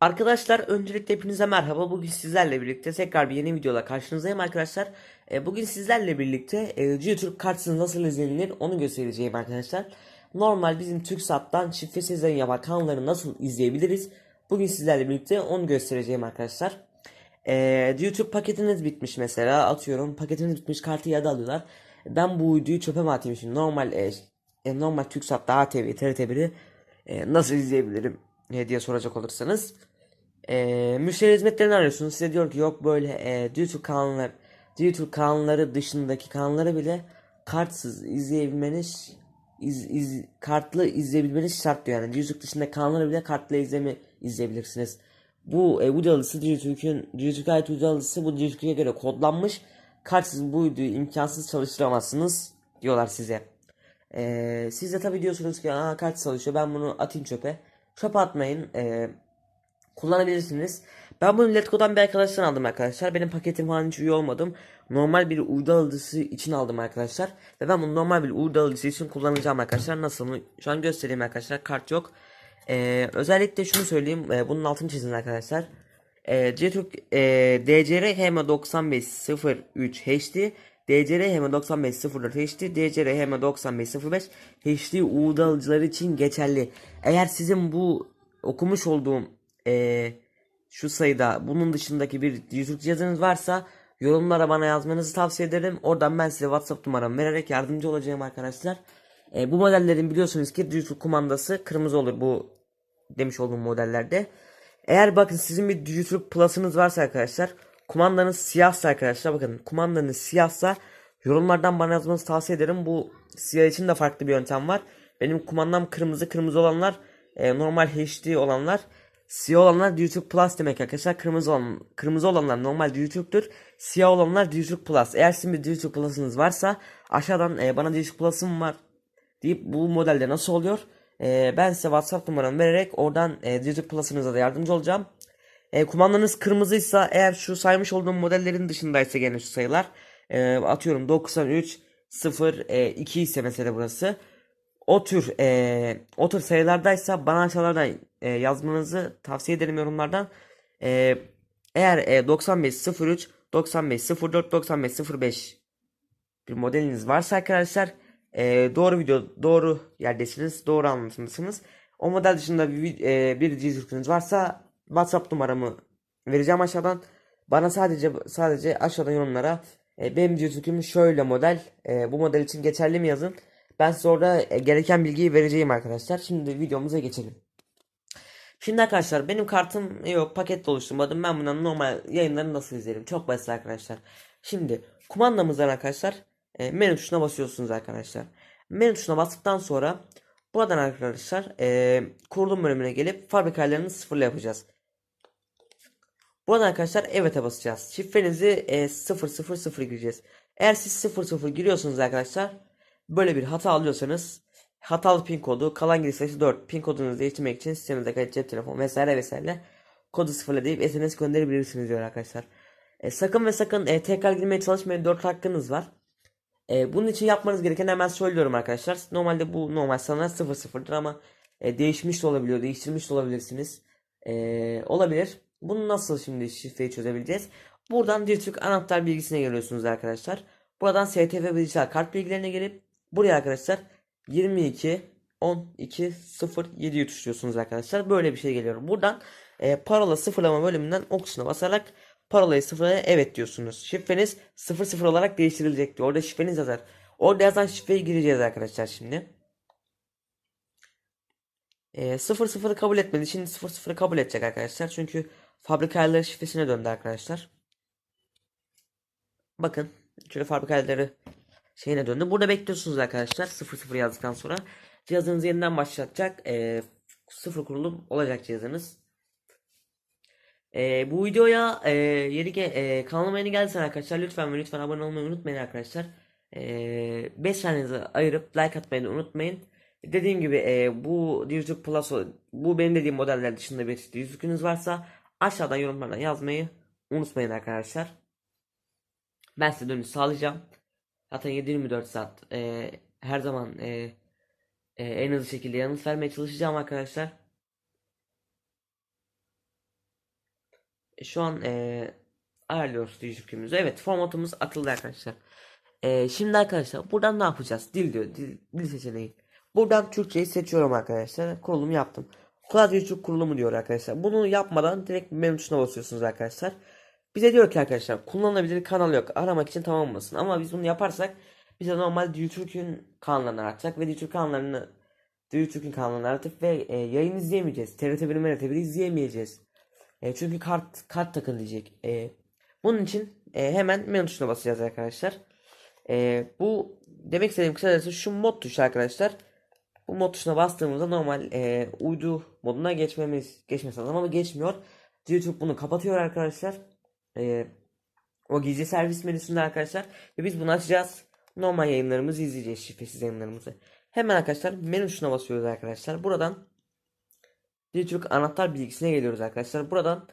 Arkadaşlar öncelikle hepinize merhaba. Bugün sizlerle birlikte tekrar bir yeni videoda karşınızdayım arkadaşlar. E, bugün sizlerle birlikte e, YouTube kartsız nasıl izlenilir onu göstereceğim arkadaşlar. Normal bizim TürkSat'tan şifresiz yayın yapan kanalları nasıl izleyebiliriz? Bugün sizlerle birlikte onu göstereceğim arkadaşlar. E, YouTube paketiniz bitmiş mesela atıyorum paketiniz bitmiş kartı iade alıyorlar. Ben bu videoyu çöpe mi atayım şimdi normal e, e, normal TürkSat'ta ATV, TRT1'i e, nasıl izleyebilirim e, diye soracak olursanız. E, müşteri hizmetlerini arıyorsunuz. Size diyor ki yok böyle e, YouTube kanallar YouTube kanalları dışındaki kanalları bile kartsız izleyebilmeniz iz, iz, kartlı izleyebilmeniz şart diyor. Yani YouTube dışında kanalları bile kartlı izleme izleyebilirsiniz. Bu e, alısı YouTube'un YouTube'a ait alısı bu YouTube'a göre kodlanmış. Kartsız bu videoyu imkansız çalıştıramazsınız diyorlar size. Ee, siz de tabii diyorsunuz ki Aa, kart çalışıyor ben bunu atayım çöpe. Çöpe atmayın. Ee, kullanabilirsiniz. Ben bunu Letgo'dan bir arkadaştan aldım arkadaşlar. Benim paketim falan hiç üye olmadım. Normal bir uydu alıcısı için aldım arkadaşlar. Ve ben bunu normal bir uydu alıcısı için kullanacağım arkadaşlar. Nasıl mı? Şu an göstereyim arkadaşlar. Kart yok. Ee, özellikle şunu söyleyeyim. Ee, bunun altını çizin arkadaşlar. Ee, JTürk e, DCR HM 9503 HD DCR HM 9504 HD DCR HM 9505 HD uydu alıcıları için geçerli. Eğer sizin bu okumuş olduğum e, şu sayıda bunun dışındaki bir YouTube cihazınız varsa yorumlara bana yazmanızı tavsiye ederim. Oradan ben size WhatsApp numaramı vererek yardımcı olacağım arkadaşlar. E, bu modellerin biliyorsunuz ki YouTube kumandası kırmızı olur bu demiş olduğum modellerde. Eğer bakın sizin bir YouTube Plus'ınız varsa arkadaşlar kumandanız siyahsa arkadaşlar bakın kumandanız siyahsa yorumlardan bana yazmanızı tavsiye ederim. Bu siyah için de farklı bir yöntem var. Benim kumandam kırmızı kırmızı olanlar e, normal HD olanlar Siyah olanlar YouTube Plus demek arkadaşlar. Kırmızı olan kırmızı olanlar normal YouTube'dur. Siyah olanlar YouTube Plus. Eğer sizin bir YouTube Plus'ınız varsa aşağıdan e, bana YouTube Plus'ım var deyip bu modelde nasıl oluyor? E, ben size WhatsApp numaramı vererek oradan e, YouTube Plus'ınıza da yardımcı olacağım. E, kumandanız kırmızıysa eğer şu saymış olduğum modellerin dışındaysa gene şu sayılar e, atıyorum 93 0 e, 2 ise mesela burası o tür e, o tür sayılardaysa bana aşağılardan e, yazmanızı tavsiye ederim yorumlardan. E, eğer e, 9503, 9504, 9505 bir modeliniz varsa arkadaşlar e, doğru video doğru yerdesiniz, doğru anlatımdasınız. O model dışında bir, e, bir cihazınız varsa WhatsApp numaramı vereceğim aşağıdan. Bana sadece sadece aşağıdan yorumlara e, benim cihazım şöyle model, e, bu model için geçerli mi yazın. Ben size orada e, gereken bilgiyi vereceğim arkadaşlar. Şimdi videomuza geçelim. Şimdi arkadaşlar benim kartım yok paket oluşturmadım. Ben bundan normal yayınları nasıl izlerim? Çok basit arkadaşlar. Şimdi kumandamızdan arkadaşlar e, menü tuşuna basıyorsunuz arkadaşlar. Menü tuşuna bastıktan sonra buradan arkadaşlar e, kurulum bölümüne gelip fabrika ayarlarını sıfırla yapacağız. Buradan arkadaşlar evet'e basacağız. Şifrenizi e, 000 gireceğiz. Eğer siz 00 giriyorsunuz arkadaşlar böyle bir hata alıyorsanız hatalı pin kodu kalan giriş sayısı 4 pin kodunuzu değiştirmek için sisteminizde kayıt cep telefonu vesaire vesaire kodu sıfırla deyip SMS gönderebilirsiniz diyor arkadaşlar. E, sakın ve sakın e, tekrar girmeye çalışmayın 4 hakkınız var. E, bunun için yapmanız gereken hemen söylüyorum arkadaşlar. Normalde bu normal sana 00'dır ama e, değişmiş de olabiliyor değiştirmiş de olabilirsiniz. E, olabilir. Bunu nasıl şimdi şifreyi çözebileceğiz? Buradan Dirtürk anahtar bilgisine geliyorsunuz arkadaşlar. Buradan STF ve dijital kart bilgilerine gelip buraya arkadaşlar 22 12 0 7'yi tuşluyorsunuz arkadaşlar. Böyle bir şey geliyor. Buradan e, parola sıfırlama bölümünden ok basarak parolayı sıfırlaya evet diyorsunuz. Şifreniz 00 olarak değiştirilecek diyor. Orada şifreniz yazar. Orada yazan şifreyi gireceğiz arkadaşlar şimdi. E, 00'ı kabul etmedi. Şimdi 00'ı kabul edecek arkadaşlar. Çünkü fabrika ayarları şifresine döndü arkadaşlar. Bakın. Şöyle fabrika ayarları şeyine döndü. Burada bekliyorsunuz arkadaşlar. 00 yazdıktan sonra cihazınız yeniden başlatacak. E, sıfır kurulum olacak cihazınız. E, bu videoya e, yeni e, kanalıma yeni geldiysen arkadaşlar lütfen ve lütfen abone olmayı unutmayın arkadaşlar. E, 5 saniyenizi ayırıp like atmayı unutmayın. Dediğim gibi e, bu YouTube Plus bu benim dediğim modeller dışında bir yüzükünüz varsa aşağıdan yorumlardan yazmayı unutmayın arkadaşlar. Ben size dönüş sağlayacağım. Zaten 7-24 saat e, her zaman e, e, en hızlı şekilde yanıt vermeye çalışacağım arkadaşlar. şu an e, ayarlıyoruz dil yükümüzü. Evet formatımız atıldı arkadaşlar. E, şimdi arkadaşlar buradan ne yapacağız? Dil diyor. Dil, dil seçeneği. Buradan Türkçeyi seçiyorum arkadaşlar. Kurulum yaptım. Klavye Türk kurulumu diyor arkadaşlar. Bunu yapmadan direkt menü tuşuna basıyorsunuz arkadaşlar. Bize diyor ki arkadaşlar kullanılabilir kanal yok. Aramak için tamamlasın. Ama biz bunu yaparsak bize normal Türk'ün kanallarını aratacak ve Türk kanallarını Türk'ün kanallarını aratıp ve e, yayın izleyemeyeceğiz. TRT1 MRT1 izleyemeyeceğiz. E, çünkü kart kart takın diyecek. E, bunun için e, hemen menü tuşuna basacağız arkadaşlar. E, bu demek istediğim kısacası şu mod tuşu arkadaşlar. Bu mod tuşuna bastığımızda normal e, uydu moduna geçmemiz geçmesi lazım ama geçmiyor. YouTube bunu kapatıyor arkadaşlar. E, o gizli servis menüsünde arkadaşlar. Ve biz bunu açacağız. Normal yayınlarımızı izleyeceğiz. Şifresiz yayınlarımızı. Hemen arkadaşlar menü tuşuna basıyoruz arkadaşlar. Buradan Türk anahtar bilgisine geliyoruz arkadaşlar. Buradan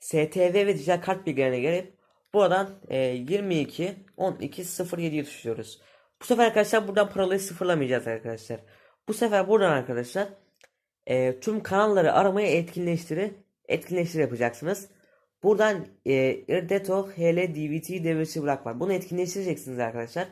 STV ve dijital kart bilgilerine gelip buradan e, 22 12 07'yi tuşluyoruz. Bu sefer arkadaşlar buradan parolayı sıfırlamayacağız arkadaşlar. Bu sefer buradan arkadaşlar e, tüm kanalları aramayı etkinleştiri etkinleştir yapacaksınız. Buradan e, Irdeto HL DVT devresi bırak var. Bunu etkinleştireceksiniz arkadaşlar.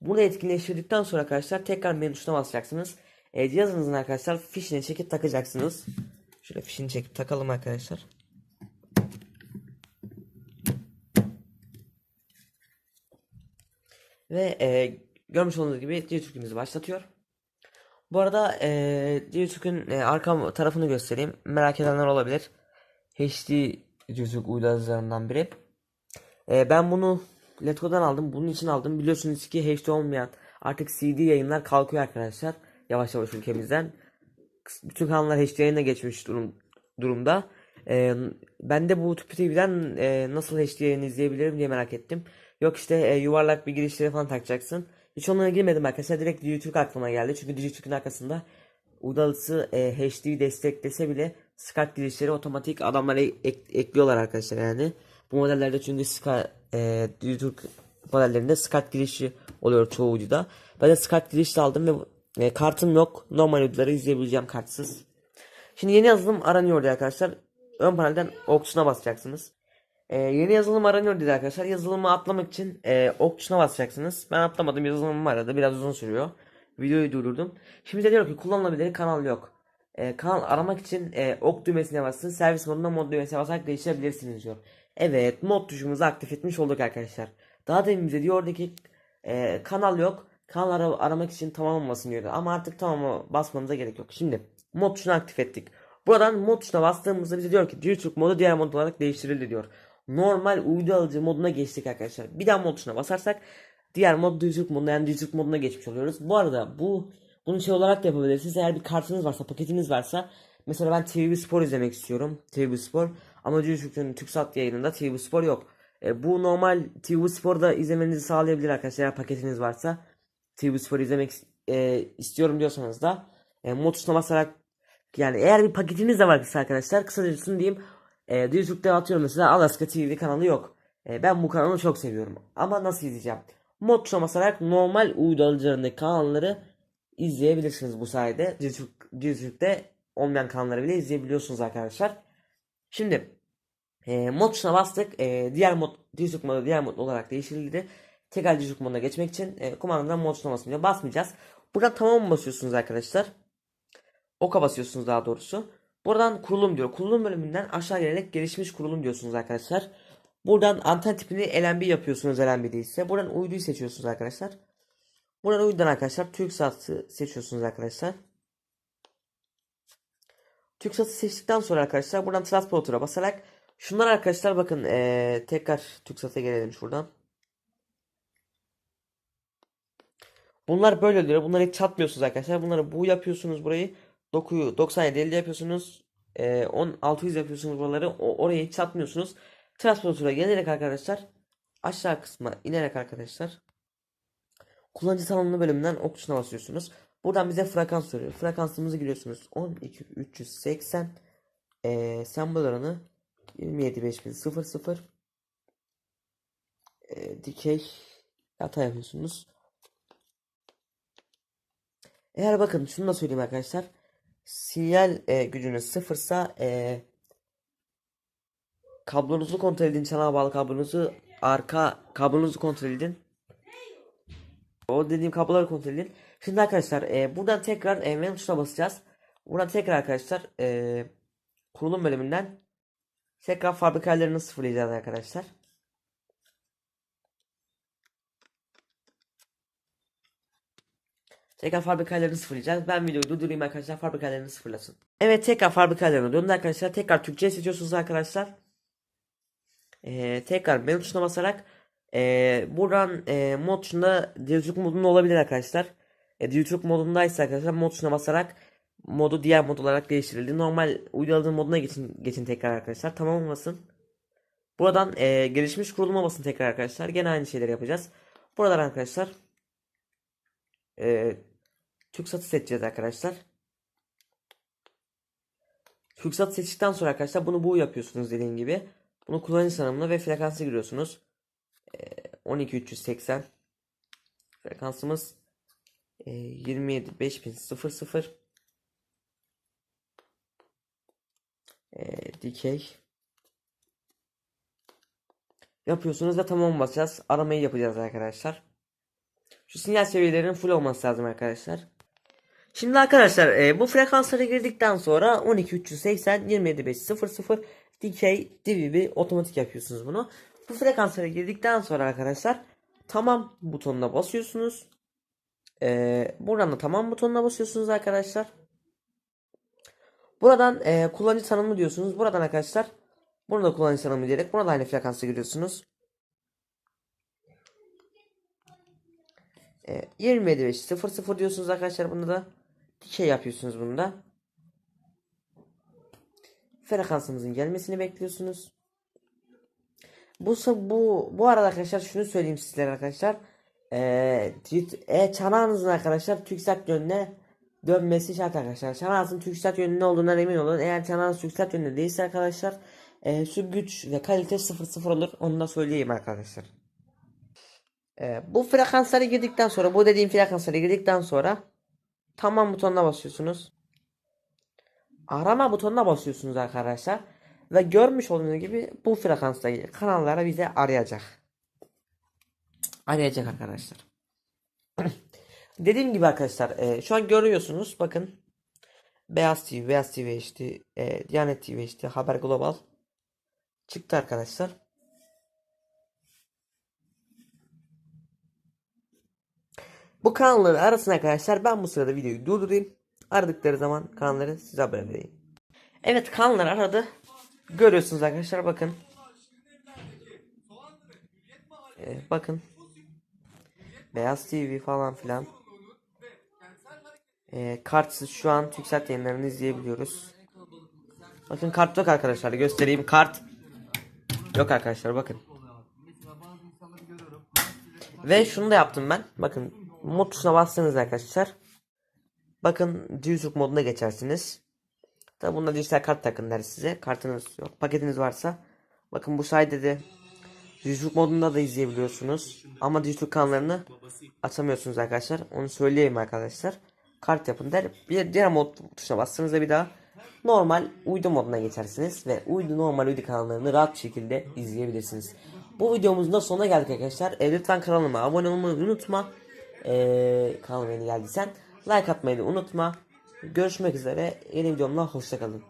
Bunu etkinleştirdikten sonra arkadaşlar tekrar menü basacaksınız. E, cihazınızın arkadaşlar fişini çekip takacaksınız. Şöyle fişini çekip takalım arkadaşlar. Ve e, görmüş olduğunuz gibi DigiTürk'ümüzü başlatıyor. Bu arada e, DigiTürk'ün e, arka tarafını göstereyim. Merak edenler olabilir. HD DigiTürk uydularından biri. E, ben bunu Letgo'dan aldım. Bunun için aldım. Biliyorsunuz ki HD olmayan artık CD yayınlar kalkıyor arkadaşlar. Yavaş yavaş ülkemizden. Bütün kanallar HD yayına geçmiş durum, durumda. E, ben de bu TV'den e, nasıl HD yayın izleyebilirim diye merak ettim. Yok işte e, yuvarlak bir girişleri falan takacaksın. Hiç onlara girmedim arkadaşlar. Direkt DigiTürk aklıma geldi. Çünkü DigiTürk'ün arkasında udalısı e, HD'yi desteklese bile SCART girişleri otomatik adamlara ek- ekliyorlar arkadaşlar yani. Bu modellerde çünkü SCART e, DigiTürk modellerinde SCART girişi oluyor çoğu ucuda. Ben de SCART girişi aldım ve e, kartım yok. Normal uyduları izleyebileceğim kartsız. Şimdi yeni yazılım aranıyor arkadaşlar. Ön panelden tuşuna basacaksınız. Ee, yeni yazılım aranıyor dedi arkadaşlar. Yazılımı atlamak için e, ok tuşuna basacaksınız. Ben atlamadım yazılımım aradı. Biraz uzun sürüyor. Videoyu durdurdum. Şimdi de diyor ki kullanılabilir kanal yok. E, kanal aramak için e, ok düğmesine basın. Servis moduna mod düğmesine basarak değiştirebilirsiniz diyor. Evet mod tuşumuzu aktif etmiş olduk arkadaşlar. Daha demin bize diyordu ki e, kanal yok. Kanal ara- aramak için tamamlamasın diyordu. Ama artık tamama basmanıza gerek yok. Şimdi mod tuşunu aktif ettik. Buradan mod tuşuna bastığımızda bize diyor ki DigiTürk modu diğer mod olarak değiştirildi diyor. Normal uydu alıcı moduna geçtik arkadaşlar. Bir daha mod tuşuna basarsak diğer mod DigiTürk moduna yani DigiTürk moduna geçmiş oluyoruz. Bu arada bu bunu şey olarak da yapabilirsiniz. Eğer bir kartınız varsa, paketiniz varsa mesela ben TV Spor izlemek istiyorum. TV Spor ama DigiTürk'ün TürkSat yayınında TV Spor yok. E, bu normal TV Spor'da izlemenizi sağlayabilir arkadaşlar eğer paketiniz varsa. TV Spor izlemek e, istiyorum diyorsanız da e, mod tuşuna basarak yani eğer bir paketiniz de varsa arkadaşlar kısacasını diyeyim e, YouTube'da atıyorum mesela Alaska TV kanalı yok. E, ben bu kanalı çok seviyorum. Ama nasıl izleyeceğim? Mod tuşuna basarak normal uydu alıcılarındaki kanalları izleyebilirsiniz bu sayede. YouTube'da olmayan kanalları bile izleyebiliyorsunuz arkadaşlar. Şimdi e, mod tuşuna bastık. E, diğer mod, YouTube modu diğer mod olarak değiştirildi. Tekrar YouTube moduna geçmek için e, kumandadan mod tuşuna. Basmayacağız. Buradan tamam mı basıyorsunuz arkadaşlar? Oka basıyorsunuz daha doğrusu. Buradan kurulum diyor. Kurulum bölümünden aşağı gelerek gelişmiş kurulum diyorsunuz arkadaşlar. Buradan anten tipini LNB yapıyorsunuz LNB değilse. Buradan uyduyu seçiyorsunuz arkadaşlar. Buradan uydudan arkadaşlar TürkSat'ı seçiyorsunuz arkadaşlar. TürkSat'ı seçtikten sonra arkadaşlar buradan transporter'a basarak şunlar arkadaşlar bakın ee, tekrar TürkSat'a gelelim şuradan. Bunlar böyle oluyor. Bunları hiç çatmıyorsunuz arkadaşlar. Bunları bu yapıyorsunuz burayı. Dokuyu 97 50 yapıyorsunuz. E, 10 600 yapıyorsunuz buraları. O, oraya hiç çatmıyorsunuz. Transporter'a gelerek arkadaşlar aşağı kısma inerek arkadaşlar kullanıcı tanımlı bölümünden ok tuşuna basıyorsunuz. Buradan bize frekans soruyor. Frekansımızı giriyorsunuz. 12380 e, sembol oranı 27500 e, dikey hata yapıyorsunuz. Eğer bakın şunu da söyleyeyim arkadaşlar. Sinyal e, gücünüz sıfırsa e, kablonuzu kontrol edin. Çanağa bağlı kablonuzu arka kablonuzu kontrol edin. O dediğim kabloları kontrol edin. Şimdi arkadaşlar e, buradan tekrar e, menü tuşuna basacağız. Buradan tekrar arkadaşlar e, kurulum bölümünden tekrar fabrika sıfırlayacağız arkadaşlar. Tekrar fabrika ayarlarını sıfırlayacağız. Ben videoyu durdurayım arkadaşlar fabrika ayarlarını sıfırlasın. Evet tekrar fabrika ayarlarına döndü arkadaşlar. Tekrar Türkçe seçiyorsunuz arkadaşlar. Ee, tekrar menü tuşuna basarak ee, buradan ee, mod tuşunda Diyotruk modunda olabilir arkadaşlar. E, Diyotruk modundaysa arkadaşlar mod tuşuna basarak modu diğer mod olarak değiştirildi. Normal uyguladığım moduna geçin, geçin tekrar arkadaşlar. Tamam olmasın. Buradan ee, gelişmiş kuruluma basın tekrar arkadaşlar. Gene aynı şeyleri yapacağız. Buradan arkadaşlar ee, TürkSat'ı seçeceğiz arkadaşlar. TürkSat seçtikten sonra arkadaşlar bunu bu yapıyorsunuz dediğim gibi. Bunu kullanıcı tanımına ve frekansı giriyorsunuz. Ee, 12380 frekansımız e, 27 5000 e, dikey yapıyorsunuz ve tamam basacağız. Aramayı yapacağız arkadaşlar. Şu sinyal seviyelerinin full olması lazım arkadaşlar. Şimdi arkadaşlar e, bu frekanslara girdikten sonra 12380 27500 dikey DVB otomatik yapıyorsunuz bunu. Bu frekanslara girdikten sonra arkadaşlar tamam butonuna basıyorsunuz. E, buradan da tamam butonuna basıyorsunuz arkadaşlar. Buradan e, kullanıcı tanımı diyorsunuz. Buradan arkadaşlar burada kullanıcı tanımı diyerek burada aynı frekansa giriyorsunuz. E, 27 00 diyorsunuz arkadaşlar bunda da dikey yapıyorsunuz bunda. Frekansımızın gelmesini bekliyorsunuz. Bu bu bu arada arkadaşlar şunu söyleyeyim sizlere arkadaşlar. Ee, e, çanağınızın arkadaşlar TürkSat yönüne dönmesi şart arkadaşlar. Çanağınızın TürkSat yönünde olduğundan emin olun. Eğer çanağınız TürkSat yönünde değilse arkadaşlar e, şu güç ve kalite 00 olur. Onu da söyleyeyim arkadaşlar. E, bu frekanslara girdikten sonra bu dediğim frekanslara girdikten sonra tamam butonuna basıyorsunuz. Arama butonuna basıyorsunuz arkadaşlar. Ve görmüş olduğunuz gibi bu frekanstaki kanallara bize arayacak. Arayacak arkadaşlar. Dediğim gibi arkadaşlar e, şu an görüyorsunuz bakın. Beyaz TV, Beyaz TV HD, e, Diyanet TV HD, Haber Global çıktı arkadaşlar. Bu kanalları arasın arkadaşlar. Ben bu sırada videoyu durdurayım. Aradıkları zaman kanalları size haber vereyim. Evet kanallar aradı. Görüyorsunuz arkadaşlar bakın. Ee, bakın. Beyaz TV falan filan. Ee, kartsız şu an TürkSat yayınlarını izleyebiliyoruz. Bakın kart yok arkadaşlar. Göstereyim kart. Yok arkadaşlar bakın. Ve şunu da yaptım ben. Bakın mod tuşuna bastınız arkadaşlar. Bakın G-Türk moduna geçersiniz. Tabi bunda dijital kart takın der size. Kartınız yok. Paketiniz varsa. Bakın bu sayede de G-Türk modunda da izleyebiliyorsunuz. Ama G-Türk kanallarını açamıyorsunuz arkadaşlar. Onu söyleyeyim arkadaşlar. Kart yapın der. Bir diğer mod tuşuna bastığınızda bir daha normal uydu moduna geçersiniz. Ve uydu normal uydu kanallarını rahat şekilde izleyebilirsiniz. Bu videomuzun da sonuna geldik arkadaşlar. E, lütfen kanalıma abone olmayı unutma. Ee, kanalıma yeni geldiysen like atmayı da unutma. Görüşmek üzere. Yeni videomla hoşçakalın.